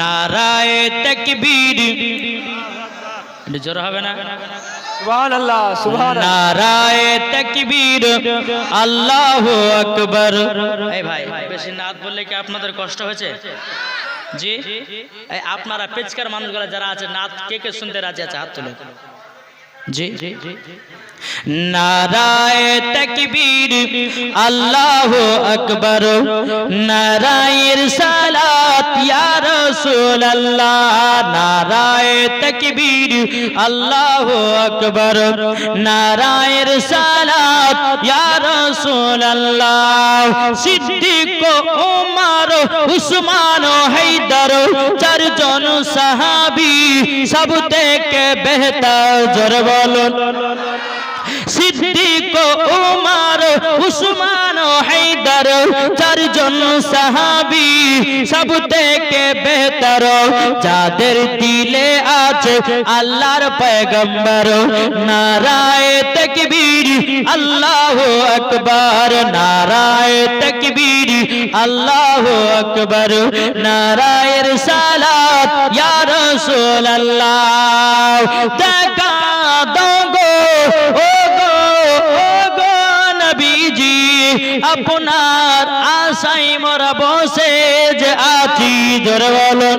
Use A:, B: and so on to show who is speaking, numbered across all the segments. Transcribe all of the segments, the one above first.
A: নারায় তকবীর। জোর হবে না? নারায় তকবীর আল্লাহ আকবার। এই ভাই বেশি নাত বললে কি আপনাদের কষ্ট হয়েছে? জি? আপনারা পেচকার মানুষগুলো যারা আছে নাত কে কে শুনতে রাজি আছে হাত তুলে। জি? নারায় তকবীর আল্লাহ আকবার। নারায়ের সালাত ইয়া রাসূলুল্লাহ, নারায় তকবীর, আল্লাহ আকবার নারায়ের সালাত ইয়া রাসূলুল্লাহ, সিদ্দিক ওমর উসমান হায়দার, চারজন সাহাবী, সব থেকে বেহতর জোর বলুন। সিদ্দিক উমর, উসমান হায়দার, চারজন সাহাবী সব থেকে বেহতর যাদের দিলে আছে আল্লাহর পয়গম্বর নারায় তকবীর আল্লাহ আকবার নারায় তকবীর আল্লাহ আকবার নারায়ের সালাত ইয়া রাসূলুল্লাহ দেখা আপনার আশাই মোরা বসে যে আছি জোর বলো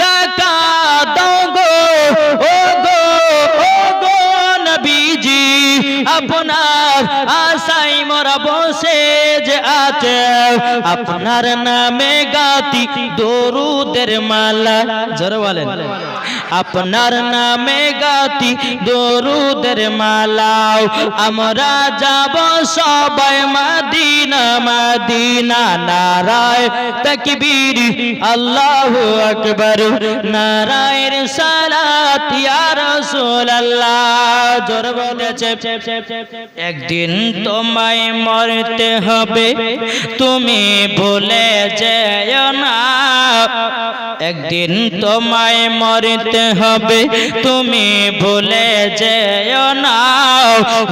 A: দেখা দোগো ও গো ও গো নবীজি, আপনার আশাই মোরা বসে যে আছে। আপনার নামে গাতি দরুদের মালা, জোর আপনার নামে গাতি দরুদের মালাও। আমরা যাব সবাই মাদিনা মাদিনা, নারায় তকবীর। আল্লাহ আকবার, নারায়ের সালাত, ইয়া রাসূলুল্লাহ। জোর বলেছে একদিন তোমায় মরতে হবে, তুমি ভুলে যেও না। একদিন তোমায় মরতে হবে। তুমি ভুলে যেও না।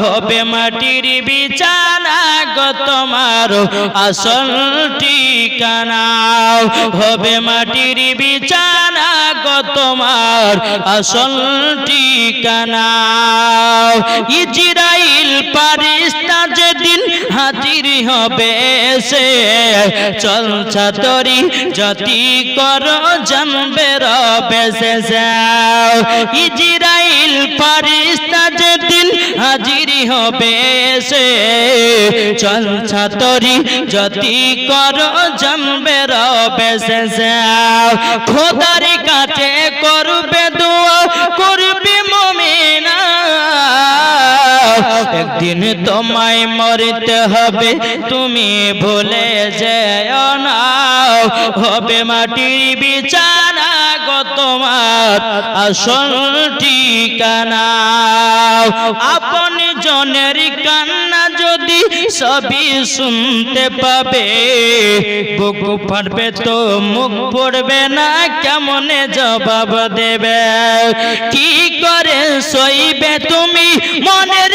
A: হবে মাটির বিছানা। গো তোমার আসল ঠিকানা। হবে মাটির বিছানা গো তোমার আসল ঠিকানা। ইজরাইল পারিস্তা যেদিন হাজির হবে, সে চল ছাতরি যতি কর জন্মে রবে, সে ইজরাইল পারিস্তা যেদিন হাজির হবে সে। চল ছাতরি যদি কর জমবে রবে সে। খোদার কাছে করবে একদিন তোমায় মরতে হবে, তুমি ভুলে যেও না। হবে মাটির বিছানা গো তোমার আসল ঠিকানা। আপন জনের কান্না যদি সবই শুনতে পাবে, বুক ফাটবে তো মুখ পড়বে না, কেমনে জবাব দেবে? কি করে সইবে তুমি মনের